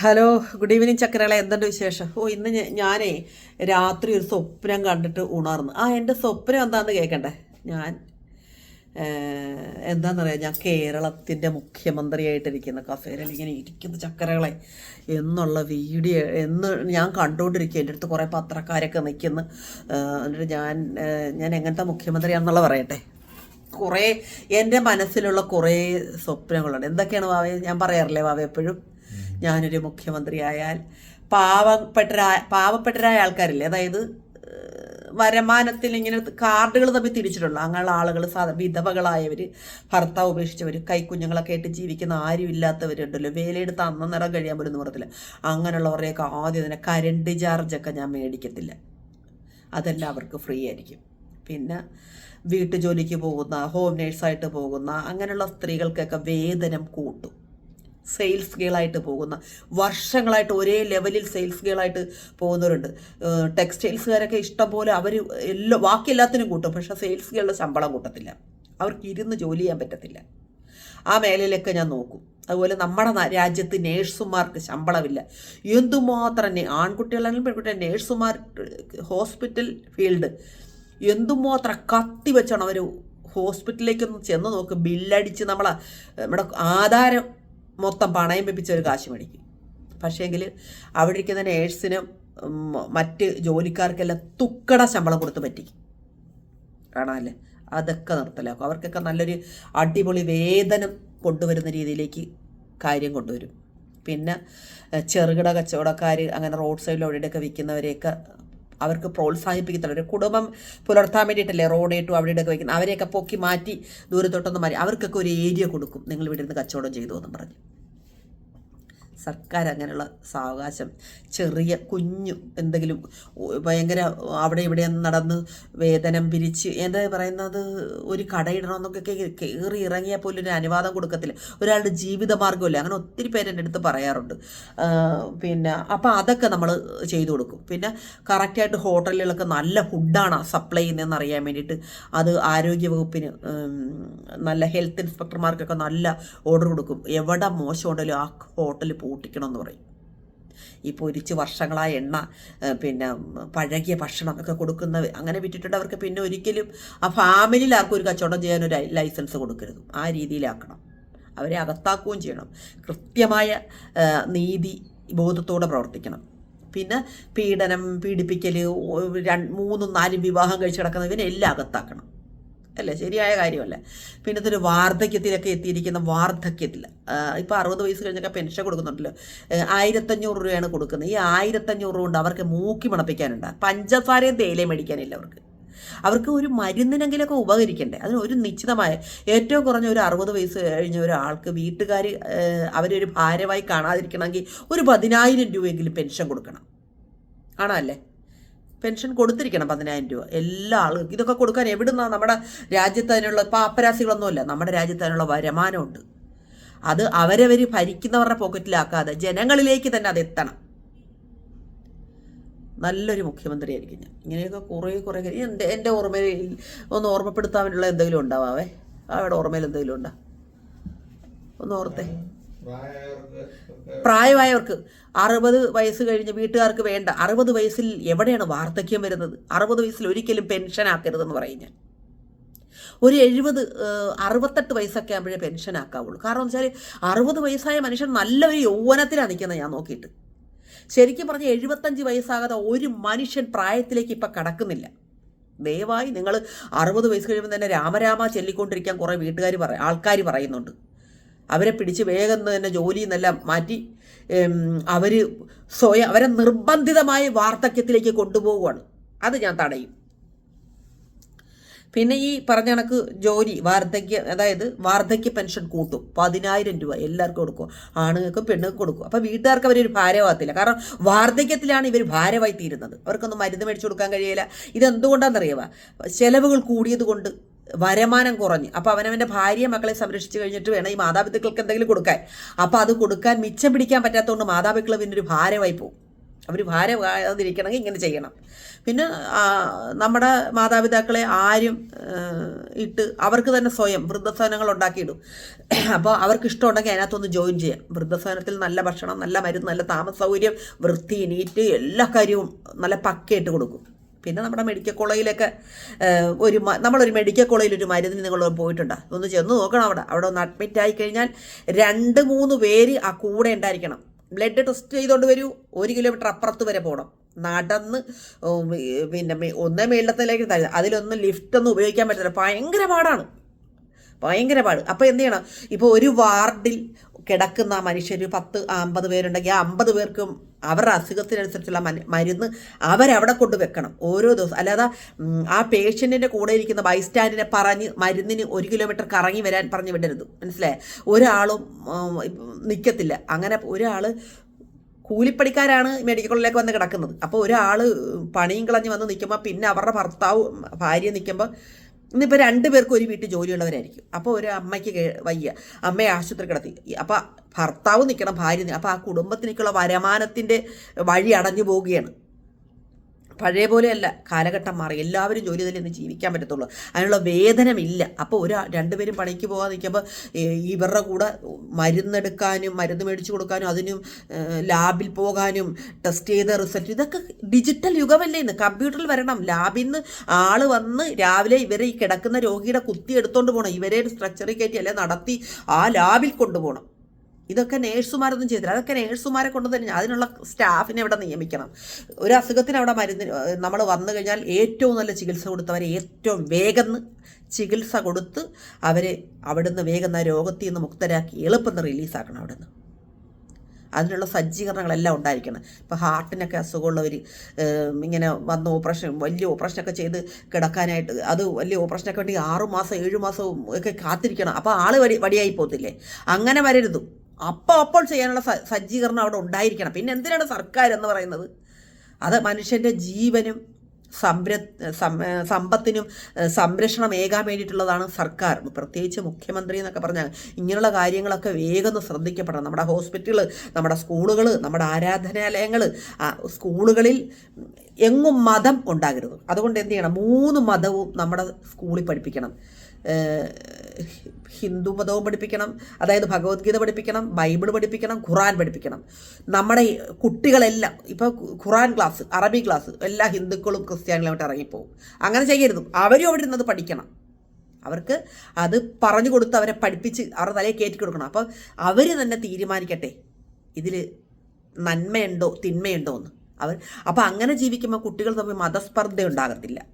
Hello good evening ചക്കരകളെ. എന്തുണ്ട് വിശേഷം? ഓ ഇന്ന് ഞാനേ രാത്രി ഒരു സ്വപ്നം കണ്ടിട്ട് ഉണർന്നു. ആ എന്റെ സ്വപ്നം എന്താണെന്ന് കേൾക്കണ്ടേ ഞാൻ എന്താണെന്നറിയാം ഞാൻ കേരളത്തിന്റെ മുഖ്യമന്ത്രിയായിട്ടിരിക്കുന്ന കസേരയിൽ ഇങ്ങനെ ഇരിക്കുന്ന ചക്കരകളെ എന്നുള്ള വീഡിയോ എന്ന് ഞാൻ കണ്ടുകൊണ്ടിരിക്കുക എന്റെ അടുത്ത് കുറേ പത്രക്കാരൊക്കെ നിൽക്കുന്നു. എന്നിട്ട് ഞാൻ ഞാൻ എങ്ങനത്തെ മുഖ്യമന്ത്രിയാണെന്നുള്ള പറയട്ടെ. കുറേ എന്റെ മനസ്സിലുള്ള കുറേ സ്വപ്നങ്ങളുണ്ട്. എന്തൊക്കെയാണ് വാവേ? ഞാൻ പറയാറില്ലേ വാവ എപ്പോഴും? ഞാനൊരു മുഖ്യമന്ത്രിയായാൽ പാവപ്പെട്ട പാവപ്പെട്ടരായ ആൾക്കാരില്ലേ? അതായത് വരമാനത്തിൽ വരുമാനത്തിൽ ഇങ്ങനെ കാർഡുകൾ തമ്മിൽ തിരിച്ചിട്ടുള്ള. അങ്ങനെയുള്ള ആളുകൾ സാധാരണ വിധവകളായവർ ഭർത്താവ് ഉപേക്ഷിച്ചവർ കൈക്കുഞ്ഞുങ്ങളൊക്കെ ആയിട്ട് ജീവിക്കുന്ന ആരും ഇല്ലാത്തവരുണ്ടല്ലോ വേലയെടുത്ത് നിറം കഴിയാൻ പോലും പറയത്തില്ല അങ്ങനെയുള്ളവരെയൊക്കെ ആദ്യം തന്നെ കരണ്ട് ചാർജൊക്കെ ഞാൻ മേടിക്കത്തില്ല. അതെല്ലാം അവർക്ക് ഫ്രീ ആയിരിക്കും. പിന്നെ വീട്ടുജോലിക്ക് പോകുന്ന ഹോം നേഴ്സായിട്ട് പോകുന്ന അങ്ങനെയുള്ള സ്ത്രീകൾക്കൊക്കെ വേതനം കൂട്ടും. സെയിൽസ് ഗേളായിട്ട് പോകുന്ന വർഷങ്ങളായിട്ട് ഒരേ ലെവലിൽ സെയിൽസ് ഗേളായിട്ട് പോകുന്നവരുണ്ട്. ടെക്സ്റ്റൈൽസുകാരൊക്കെ ഇഷ്ടം പോലെ അവർ എല്ലാ ബാക്കി എല്ലാത്തിനും കൂട്ടും. പക്ഷേ സെയിൽസ് ഗേളുടെ ശമ്പളം കൂട്ടത്തില്ല. അവർക്ക് ഇരുന്ന് ജോലി ചെയ്യാൻ പറ്റത്തില്ല. ആ മേഖലയിലൊക്കെ ഞാൻ നോക്കും. അതുപോലെ നമ്മുടെ രാജ്യത്ത് നേഴ്സുമാർക്ക് ശമ്പളമില്ല. എന്തുമാത്രം ആൺകുട്ടികളാണെങ്കിലും പെൺകുട്ടികൾ നേഴ്സുമാർ ഹോസ്പിറ്റൽ ഫീൽഡ് എന്തുമാത്രം കത്തി വെച്ചാണ് അവർ ഹോസ്പിറ്റലിലേക്കൊന്ന് ചെന്ന് നോക്ക്. ബില്ലടിച്ച് നമ്മളെ നമ്മുടെ ആധാരം മൊത്തം പണയം വെപ്പിച്ച ഒരു കാശ് മേടിക്കും. പക്ഷേങ്കിൽ അവിടെ ഇരിക്കുന്ന നേഴ്സിനും മറ്റ് ജോലിക്കാർക്കെല്ലാം തുക്കട ശമ്പളം കൊടുത്ത് പറ്റിക്കും. കാണാമല്ലേ അതൊക്കെ നിർത്തലാക്കും. അവർക്കൊക്കെ നല്ലൊരു അടിപൊളി വേതനം കൊണ്ടുവരുന്ന രീതിയിലേക്ക് കാര്യം കൊണ്ടുവരും. പിന്നെ ചെറുകിട കച്ചവടക്കാർ അങ്ങനെ റോഡ് സൈഡിൽ അവിടെയൊക്കെ വിൽക്കുന്നവരെയൊക്കെ അവർക്ക് പ്രോത്സാഹിപ്പിക്കത്തില്ല. ഒരു കുടുംബം പുലർത്താൻ വേണ്ടിയിട്ടല്ലേ റോഡ് ഇട്ടു അവിടെ ഇടയ്ക്ക് വയ്ക്കുന്നത്. അവരെയൊക്കെ പൊക്കി മാറ്റി ദൂരത്തോട്ടൊന്നും മാറ്റി. അവർക്കൊക്കെ ഒരു ഏരിയ കൊടുക്കും. നിങ്ങൾ ഇവിടെ നിന്ന് കച്ചവടം ചെയ്തു എന്നും പറഞ്ഞു. സർക്കാർ അങ്ങനെയുള്ള സാവകാശം ചെറിയ കുഞ്ഞു എന്തെങ്കിലും ഭയങ്കര അവിടെ ഇവിടെ നടന്ന് വേതനം പിരിച്ച് എന്താ പറയുന്നത് ഒരു കടയിടണമെന്നൊക്കെ കയറി ഇറങ്ങിയാൽ പോലും ഒരു അനുവാദം കൊടുക്കത്തില്ല. ഒരാളുടെ ജീവിത ജീവിതമാർഗമല്ലേ? അങ്ങനെ ഒത്തിരി പേര് എന്റെ അടുത്ത് പറയാറുണ്ട്. പിന്നെ അപ്പം അതൊക്കെ നമ്മൾ ചെയ്തു കൊടുക്കും. പിന്നെ കറക്റ്റായിട്ട് ഹോട്ടലുകളൊക്കെ നല്ല ഫുഡാണ് സപ്ലൈ ചെയ്യുന്നതെന്ന് അറിയാൻ വേണ്ടിയിട്ട് അത് ആരോഗ്യ വകുപ്പിന് നല്ല ഹെൽത്ത് ഇൻസ്പെക്ടർമാർക്കൊക്കെ നല്ല ഓർഡർ കൊടുക്കും. എവിടെ മോശം ഉണ്ടല്ലോ ആ ഹോട്ടൽ പൂട്ടിക്കണം എന്ന് പറയും. ഈ പൊരിച്ച് വർഷങ്ങളായ എണ്ണ പിന്നെ പഴകിയ ഭക്ഷണം ഒക്കെ കൊടുക്കുന്ന അങ്ങനെ വിറ്റിട്ടുണ്ട്. അവർക്ക് പിന്നെ ഒരിക്കലും ആ ഫാമിലിയിൽ ആർക്കും ഒരു കച്ചവടം ചെയ്യാൻ ഒരു ലൈസൻസ് കൊടുക്കരുത്. ആ രീതിയിലാക്കണം. അവരെ അകത്താക്കുകയും ചെയ്യണം. കൃത്യമായ നീതി ബോധത്തോടെ പ്രവർത്തിക്കണം. പിന്നെ പീഡനം പീഡിപ്പിക്കൽ മൂന്നും നാലും വിവാഹം കഴിച്ച് കിടക്കുന്നതിനെല്ലാം അകത്താക്കണം. അല്ലേ ശരിയായ കാര്യമല്ലേ. പിന്നെ ഇതൊരു വാർദ്ധക്യത്തിലൊക്കെ എത്തിയിരിക്കുന്ന വാർദ്ധക്യത്തിൽ ഇപ്പോൾ അറുപത് വയസ്സ് കഴിഞ്ഞൊക്കെ പെൻഷൻ കൊടുക്കുന്നുണ്ടല്ലോ. ആയിരത്തഞ്ഞൂറ് രൂപയാണ് കൊടുക്കുന്നത്. ഈ ആയിരത്തഞ്ഞൂറ് കൊണ്ട് അവർക്ക് മൂക്കി മണപ്പിക്കാനുണ്ട്. പഞ്ചസാരയും തേയിലയും മേടിക്കാനില്ല അവർക്ക്. അവർക്ക് ഒരു മരുന്നിനെങ്കിലൊക്കെ ഉപകരിക്കണ്ടേ? അതിന് ഒരു നിശ്ചിതമായ ഏറ്റവും കുറഞ്ഞ ഒരു അറുപത് വയസ്സ് കഴിഞ്ഞ ഒരാൾക്ക് വീട്ടുകാർ അവരൊരു ഭാരമായി കാണാതിരിക്കണമെങ്കിൽ ഒരു പതിനായിരം രൂപയെങ്കിലും പെൻഷൻ കൊടുക്കണം. ആണല്ലേ പെൻഷൻ കൊടുത്തിരിക്കണം പതിനായിരം രൂപ. എല്ലാ ആളുകൾക്കും. ഇതൊക്കെ കൊടുക്കാൻ എവിടുന്നാ നമ്മുടെ രാജ്യത്ത് അതിനുള്ള പാപ്പരാസികളൊന്നുമില്ല നമ്മുടെ രാജ്യത്ത് അതിനുള്ള വരുമാനമുണ്ട്. അത് അവരവർ ഭരിക്കുന്നവരുടെ പോക്കറ്റിലാക്കാതെ ജനങ്ങളിലേക്ക് തന്നെ അത് എത്തണം. നല്ലൊരു മുഖ്യമന്ത്രിയായിരിക്കും ഞാൻ. ഇങ്ങനെയൊക്കെ കുറേ കുറേ എന്റെ എന്റെ ഓർമ്മയിൽ ഒന്ന് ഓർമ്മപ്പെടുത്താൻ വേണ്ടിയുള്ള എന്തെങ്കിലും ഉണ്ടാവാവേ? അവിടെ ഓർമ്മയിൽ എന്തെങ്കിലും ഉണ്ടോ? ഒന്ന് ഓർത്തേ. പ്രായമായവർക്ക് അറുപത് വയസ്സ് കഴിഞ്ഞ് വീട്ടുകാർക്ക് വേണ്ട. അറുപത് വയസ്സിൽ എവിടെയാണ് വാർദ്ധക്യം വരുന്നത്? അറുപത് വയസ്സിൽ ഒരിക്കലും പെൻഷൻ ആക്കരുതെന്ന് പറയും ഞാൻ. ഒരു എഴുപത് അറുപത്തെട്ട് വയസ്സൊക്കെ ആകുമ്പോഴേ പെൻഷൻ ആക്കാവുള്ളൂ. കാരണം വെച്ചാൽ അറുപത് വയസ്സായ മനുഷ്യൻ നല്ലൊരു യൗവനത്തിലാണ് നിൽക്കുന്നത് ഞാൻ നോക്കിയിട്ട്. ശരിക്കും പറഞ്ഞാൽ എഴുപത്തഞ്ച് വയസ്സാകാതെ ഒരു മനുഷ്യൻ പ്രായത്തിലേക്ക് ഇപ്പം കടക്കുന്നില്ല. ദയവായി നിങ്ങൾ അറുപത് വയസ്സ് കഴിയുമ്പോൾ തന്നെ രാമരാമ ചൊല്ലിക്കൊണ്ടിരിക്കാൻ കുറേ വീട്ടുകാർ പറ ആൾക്കാർ പറയുന്നുണ്ട്. അവരെ പിടിച്ച് വേഗം തന്നെ ജോലിയിൽ നിന്നെല്ലാം മാറ്റി അവർ സ്വയം അവരെ നിർബന്ധിതമായി വാർദ്ധക്യത്തിലേക്ക് കൊണ്ടുപോവുകയാണ്. അത് ഞാൻ തടയും. പിന്നെ ഈ പറഞ്ഞ കണക്ക് ജോലി വാർദ്ധക്യ അതായത് വാർദ്ധക്യ പെൻഷൻ കൂട്ടും. പതിനായിരം രൂപ എല്ലാവർക്കും കൊടുക്കും. ആണുങ്ങൾക്കും പെണ്ണുങ്ങൾക്കും കൊടുക്കും. അപ്പോൾ വീട്ടുകാർക്ക് അവരൊരു ഭാരമാകത്തില്ല. കാരണം വാർദ്ധക്യത്തിലാണ് ഇവർ ഭാരമായി തീരുന്നത് അവർക്കൊന്നും മരുന്ന് മേടിച്ചു കൊടുക്കാൻ കഴിയില്ല. ഇതെന്തുകൊണ്ടാണെന്നറിയാമോ ചിലവുകൾ കൂടിയത് കൊണ്ട് വരുമാനം കുറഞ്ഞ്. അപ്പോൾ അവനവന്റെ ഭാര്യയെ മക്കളെ സംരക്ഷിച്ചു കഴിഞ്ഞിട്ട് വേണം ഈ മാതാപിതാക്കൾക്ക് എന്തെങ്കിലും കൊടുക്കാൻ. അപ്പോൾ അത് കൊടുക്കാൻ മിച്ചം പിടിക്കാൻ പറ്റാത്തതുകൊണ്ട് മാതാപിതാക്കൾ പിന്നെ ഒരു ഭാരമായി പോകും അവർ ഭാരമാകാതിരിക്കണമെങ്കിൽ ഇങ്ങനെ ചെയ്യണം. പിന്നെ നമ്മുടെ മാതാപിതാക്കളെ ആരും ഇട്ട് അവർക്ക് തന്നെ സ്വയം വൃദ്ധസദനങ്ങൾ ഉണ്ടാക്കിയിടും. അപ്പോൾ അവർക്ക് ഇഷ്ടമുണ്ടെങ്കിൽ അതിനകത്തൊന്ന് ജോയിൻ ചെയ്യാം. വൃദ്ധസദനത്തിൽ നല്ല ഭക്ഷണം നല്ല മരുന്ന് നല്ല താമസ സൗകര്യം വൃത്തി നീറ്റ് എല്ലാ കാര്യവും നല്ല പക്കയിട്ട് കൊടുക്കും. പിന്നെ നമ്മുടെ മെഡിക്കൽ കോളേജിലൊക്കെ ഒരു നമ്മളൊരു മെഡിക്കൽ കോളേജിൽ ഒരു മരുന്നിന് നിങ്ങൾ പോയിട്ടുണ്ട്? ഒന്ന് ചെന്ന് നോക്കണം അവിടെ. അവിടെ ഒന്ന് അഡ്മിറ്റ് ആയി കഴിഞ്ഞാൽ രണ്ട് മൂന്ന് പേര് ആ കൂടെ ഉണ്ടായിരിക്കണം. ബ്ലഡ് ടെസ്റ്റ് ചെയ്തുകൊണ്ട് വരൂ. ഒരു കിലോമീറ്റർ അപ്പുറത്ത് വരെ പോകണം നടന്ന് പിന്നെ ഒന്നേ മേളിടത്തിലേക്ക് തഴുക അതിലൊന്നും ലിഫ്റ്റൊന്നും ഉപയോഗിക്കാൻ പറ്റില്ല ഭയങ്കര പാടാണ്. ഭയങ്കര പാട്. അപ്പോൾ എന്ത് ചെയ്യണം? ഇപ്പോൾ ഒരു വാർഡിൽ കിടക്കുന്ന മനുഷ്യർ പത്ത് അമ്പത് പേരുണ്ടെങ്കിൽ ആ അമ്പത് പേർക്കും അവരുടെ അസുഖത്തിനനുസരിച്ചുള്ള മരുന്ന് അവരവിടെ കൊണ്ട് വെക്കണം ഓരോ ദിവസം. അല്ലാതെ ആ പേഷ്യന്റിന്റെ കൂടെ ഇരിക്കുന്ന ബൈസ്റ്റാൻഡിനെ പറഞ്ഞ് മരുന്നിന് ഒരു കിലോമീറ്റർ കറങ്ങി വരാൻ പറഞ്ഞ് വിടരുത്. മനസ്സിലായേ? ഒരാളും നിൽക്കത്തില്ല അങ്ങനെ ഒരാൾ കൂലിപ്പണിക്കാരാണ് മെഡിക്കൽ കോളേജിലേക്ക് വന്ന് കിടക്കുന്നത്. അപ്പോൾ ഒരാൾ പണിയും കളഞ്ഞ് വന്ന് നിൽക്കുമ്പോൾ പിന്നെ അവരുടെ ഭർത്താവ് ഭാര്യ നിൽക്കുമ്പോൾ ഇന്നിപ്പോൾ രണ്ട് പേർക്കും ഒരു വീട്ടിൽ ജോലിയുള്ളവരായിരിക്കും. അപ്പോൾ ഒരു അമ്മയ്ക്ക് വയ്യ. അമ്മയെ ആശുപത്രി കിടത്തി. അപ്പോൾ ഭർത്താവ് നിൽക്കണം ഭാര്യ അപ്പോൾ ആ കുടുംബത്തിലേക്കുള്ള വരുമാനത്തിന്റെ വഴി അടഞ്ഞു പോവുകയാണ്. പഴയ പോലെയല്ല കാലഘട്ടം മാറി. എല്ലാവരും ജോലി തന്നെ ജീവിക്കാൻ പറ്റത്തുള്ളൂ. അതിനുള്ള വേതനമില്ല. അപ്പോൾ ഒരു രണ്ടുപേരും പണിക്ക് പോകാൻ നിൽക്കുമ്പോൾ ഇവരുടെ കൂടെ മരുന്നെടുക്കാനും മരുന്ന് മേടിച്ചു കൊടുക്കാനും അതിനും ലാബിൽ പോകാനും ടെസ്റ്റ് ചെയ്ത റിസൾട്ട് ഇതൊക്കെ ഡിജിറ്റൽ യുഗമല്ലേ ഇന്ന്. കമ്പ്യൂട്ടറിൽ വരണം. ലാബിൽ നിന്ന് ആൾ വന്ന് രാവിലെ ഇവരെ ഈ കിടക്കുന്ന രോഗിയുടെ കുത്തി എടുത്തുകൊണ്ട് പോകണം ഇവരെ സ്ട്രക്ചറിൽ കയറ്റി അല്ലെ നടത്തി ആ ലാബിൽ കൊണ്ടുപോകണം ഇതൊക്കെ നേഴ്സുമാരൊന്നും ചെയ്തില്ല. അതൊക്കെ നേഴ്സുമാരെ കൊണ്ട് തന്നെ അതിനുള്ള സ്റ്റാഫിനെ അവിടെ നിയമിക്കണം. ഒരു അസുഖത്തിന് അവിടെ മരുന്ന് നമ്മൾ വന്നു കഴിഞ്ഞാൽ ഏറ്റവും നല്ല ചികിത്സ കൊടുത്തവരെ ഏറ്റവും വേഗം ചികിത്സ കൊടുത്ത് അവരെ അവിടുന്ന് വേഗം ആ രോഗത്തിൽ നിന്ന് മുക്തരാക്കി എളുപ്പം റിലീസാക്കണം അവിടുന്ന്. അതിനുള്ള സജ്ജീകരണങ്ങളെല്ലാം ഉണ്ടായിരിക്കണം. ഇപ്പോൾ ഹാർട്ടിനൊക്കെ അസുഖമുള്ളവർ ഇങ്ങനെ വന്ന് ഓപ്പറേഷൻ വലിയ ഓപ്പറേഷനൊക്കെ ചെയ്ത് കിടക്കാനായിട്ട് അത് വലിയ ഓപ്പറേഷനൊക്കെ വേണ്ടി ആറുമാസം മാസം ഏഴു മാസവും ഒക്കെ കാത്തിരിക്കണം. അപ്പോൾ ആൾ വടി വടിയായി പോകത്തില്ലേ? അങ്ങനെ വരരുത്. അപ്പോൾ അപ്പോൾ ചെയ്യാനുള്ള സജ്ജീകരണം അവിടെ ഉണ്ടായിരിക്കണം. പിന്നെ എന്തിനാണ് സർക്കാർ എന്ന് പറയുന്നത്? അത് മനുഷ്യന്റെ ജീവനും സംര സമ്പത്തിനും സംരക്ഷണം ഏകാൻ വേണ്ടിയിട്ടുള്ളതാണ് സർക്കാർ. പ്രത്യേകിച്ച് മുഖ്യമന്ത്രി എന്നൊക്കെ പറഞ്ഞാൽ ഇങ്ങനെയുള്ള കാര്യങ്ങളൊക്കെ വേഗം ശ്രദ്ധിക്കപ്പെടണം. നമ്മുടെ ഹോസ്പിറ്റലുകൾ നമ്മുടെ സ്കൂളുകൾ നമ്മുടെ ആരാധനാലയങ്ങൾ സ്കൂളുകളിൽ എങ്ങും മതം ഉണ്ടാകരുത്. അതുകൊണ്ട് എന്ത് ചെയ്യണം? മൂന്ന് മതവും നമ്മുടെ സ്കൂളിൽ പഠിപ്പിക്കണം. ഹിന്ദു മതവും പഠിപ്പിക്കണം അതായത് ഭഗവത്ഗീത പഠിപ്പിക്കണം ബൈബിൾ പഠിപ്പിക്കണം ഖുറാൻ പഠിപ്പിക്കണം. നമ്മുടെ കുട്ടികളെല്ലാം ഇപ്പോൾ ഖുറാൻ ക്ലാസ് അറബി ക്ലാസ് എല്ലാ ഹിന്ദുക്കളും ക്രിസ്ത്യാനികളുമായിട്ട് ഇറങ്ങിപ്പോവും. അങ്ങനെ ചെയ്യരുത്. അവരും അവിടെ ഇരുന്നത് പഠിക്കണം. അവർക്ക് അത് പറഞ്ഞു കൊടുത്ത് അവരെ പഠിപ്പിച്ച് അവരുടെ തലയിൽ കയറ്റി കൊടുക്കണം. അപ്പോൾ അവർ തന്നെ തീരുമാനിക്കട്ടെ ഇതിൽ നന്മയുണ്ടോ തിന്മയുണ്ടോ എന്ന്. അവർ അപ്പോൾ അങ്ങനെ ജീവിക്കുമ്പോൾ കുട്ടികൾ തമ്മിൽ മതസ്പർദ്ധ ഉണ്ടാകത്തില്ല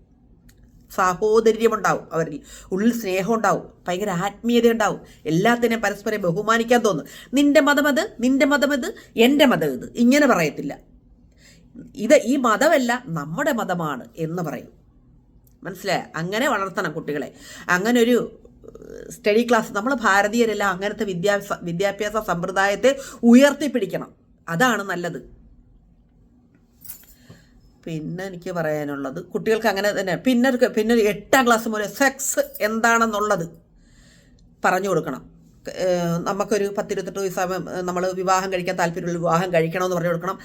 സാഹോദര്യമുണ്ടാവും. അവരിൽ ഉള്ളിൽ സ്നേഹം ഉണ്ടാവും ഭയങ്കര ആത്മീയത ഉണ്ടാവും എല്ലാത്തിനെയും പരസ്പരം ബഹുമാനിക്കാൻ തോന്നും. നിന്റെ മതമത് നിന്റെ മതമത് എന്റെ മതം ഇത്? ഇങ്ങനെ പറയത്തില്ല. ഇത് ഈ മതമല്ല നമ്മുടെ മതമാണ് എന്ന് പറയും. മനസ്സിലായ? അങ്ങനെ വളർത്തണം കുട്ടികളെ. അങ്ങനെ ഒരു സ്റ്റഡി ക്ലാസ് നമ്മൾ ഭാരതീയരെല്ലാം അങ്ങനത്തെ വിദ്യാഭ്യാസ വിദ്യാഭ്യാസ സമ്പ്രദായത്തെ ഉയർത്തിപ്പിടിക്കണം. അതാണ് നല്ലത്. പിന്നെ എനിക്ക് പറയാനുള്ളത് കുട്ടികൾക്ക് അങ്ങനെ തന്നെ പിന്നെ പിന്നെ ഒരു എട്ടാം ക്ലാസ് മുതൽ സെക്സ് എന്താണെന്നുള്ളത് പറഞ്ഞു കൊടുക്കണം. നമുക്കൊരു പത്തിരുപത്തെട്ട് വയസ്സാകുമ്പോൾ നമ്മൾ വിവാഹം കഴിക്കാൻ താല്പര്യമുള്ള വിവാഹം കഴിക്കണമെന്ന് പറഞ്ഞു കൊടുക്കണം.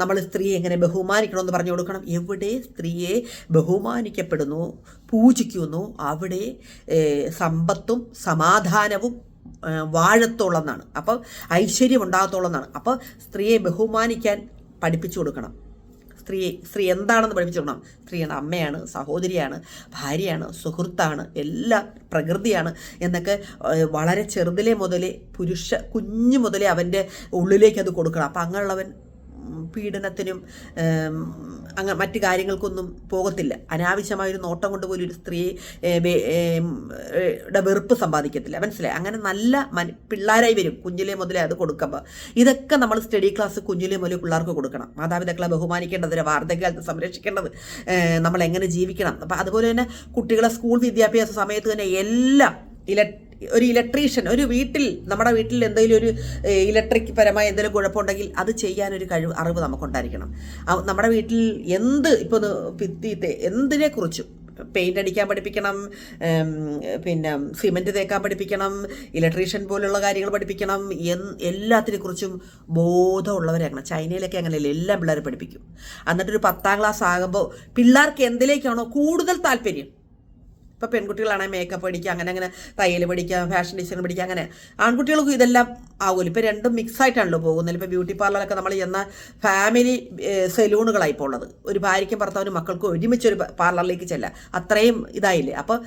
നമ്മൾ സ്ത്രീയെ എങ്ങനെ ബഹുമാനിക്കണമെന്ന് പറഞ്ഞു കൊടുക്കണം. എവിടെ സ്ത്രീയെ ബഹുമാനിക്കപ്പെടുന്നു പൂജിക്കുന്നു അവിടെ സമ്പത്തും സമാധാനവും വാഴത്തോളെന്നാണ് അപ്പോൾ ഐശ്വര്യം ഉണ്ടാകത്തോളെന്നാണ് അപ്പോൾ സ്ത്രീയെ ബഹുമാനിക്കാൻ പഠിപ്പിച്ചു കൊടുക്കണം. സ്ത്രീ സ്ത്രീ എന്താണെന്ന് പഠിപ്പിച്ചു കൊടുക്കണം. സ്ത്രീയാണ് അമ്മയാണ് സഹോദരിയാണ് ഭാര്യയാണ് സുഹൃത്താണ് എല്ലാം പ്രകൃതിയാണ് എന്നൊക്കെ വളരെ ചെറുതിലെ മുതലേ പുരുഷ കുഞ്ഞു മുതലേ അവന്റെ ഉള്ളിലേക്ക് അത് കൊടുക്കണം. അപ്പം അങ്ങനെയുള്ളവൻ പീഡനത്തിനും അങ്ങ് മറ്റു കാര്യങ്ങൾക്കൊന്നും പോകത്തില്ല. അനാവശ്യമായൊരു നോട്ടം കൊണ്ട് പോലും ഒരു സ്ത്രീ വെറുപ്പ് സമ്പാദിക്കത്തില്ല. മനസ്സിലായി? അങ്ങനെ നല്ല പിള്ളേരായി വരും കുഞ്ഞിലെ മുതലേ അത് കൊടുക്കുമ്പോൾ ഇതൊക്കെ നമ്മൾ സ്റ്റഡി ക്ലാസ് കുഞ്ഞിലെ മുതലേ പിള്ളേർക്ക് കൊടുക്കണം. മാതാപിതാക്കളെ ബഹുമാനിക്കേണ്ടത് വാർദ്ധകാലത്ത് സംരക്ഷിക്കേണ്ടത് നമ്മൾ എങ്ങനെ ജീവിക്കണം. അപ്പം അതുപോലെ തന്നെ കുട്ടികളെ സ്കൂൾ വിദ്യാഭ്യാസ സമയത്ത് തന്നെ എല്ലാം ഇല ഒരു ഇലക്ട്രീഷ്യൻ ഒരു വീട്ടിൽ നമ്മുടെ വീട്ടിൽ എന്തെങ്കിലും ഒരു ഇലക്ട്രിക് പരമായ എന്തെങ്കിലും കുഴപ്പമുണ്ടെങ്കിൽ അത് ചെയ്യാനൊരു കഴിവ് അറിവ് നമുക്കുണ്ടായിരിക്കണം. നമ്മുടെ വീട്ടിൽ എന്ത് ഇപ്പോൾ ഭിത്തി എന്തിനെക്കുറിച്ചും പെയിന്റ് അടിക്കാൻ പഠിപ്പിക്കണം പിന്നെ സിമെന്റ് തേക്കാൻ പഠിപ്പിക്കണം ഇലക്ട്രീഷ്യൻ പോലുള്ള കാര്യങ്ങൾ പഠിപ്പിക്കണം എൻ എല്ലാത്തിനെ കുറിച്ചും ബോധമുള്ളവരാകണം ചൈനയിലൊക്കെ അങ്ങനെയല്ലേ എല്ലാം പിള്ളേരും പഠിപ്പിക്കും. എന്നിട്ടൊരു പത്താം ക്ലാസ് ആകുമ്പോൾ പിള്ളേർക്ക് എന്തിലേക്കാണോ കൂടുതൽ താല്പര്യം? ഇപ്പോൾ പെൺകുട്ടികളാണെങ്കിൽ മേക്കപ്പ് പഠിക്കുക അങ്ങനെ അങ്ങനെ തയ്യൽ പഠിക്കുക ഫാഷൻ ഡിസൈൻ പഠിക്കുക അങ്ങനെ. ആൺകുട്ടികൾക്കും ഇതെല്ലാം ആവുമല്ലോ ഇപ്പോൾ രണ്ടും മിക്സ് ആയിട്ടാണല്ലോ പോകുന്നത്. ഇപ്പോൾ ബ്യൂട്ടി പാർലറൊക്കെ നമ്മൾ ചെന്ന ഫാമിലി സെലൂണുകളായി ഉള്ളത്. ഒരു ഭാര്യയ്ക്കും ഭർത്താവിനും മക്കൾക്കും ഒരുമിച്ച് ഒരു പാർലറിലേക്ക് ചെല്ലാം. അത്രയും ഇതായില്ലേ. അപ്പോൾ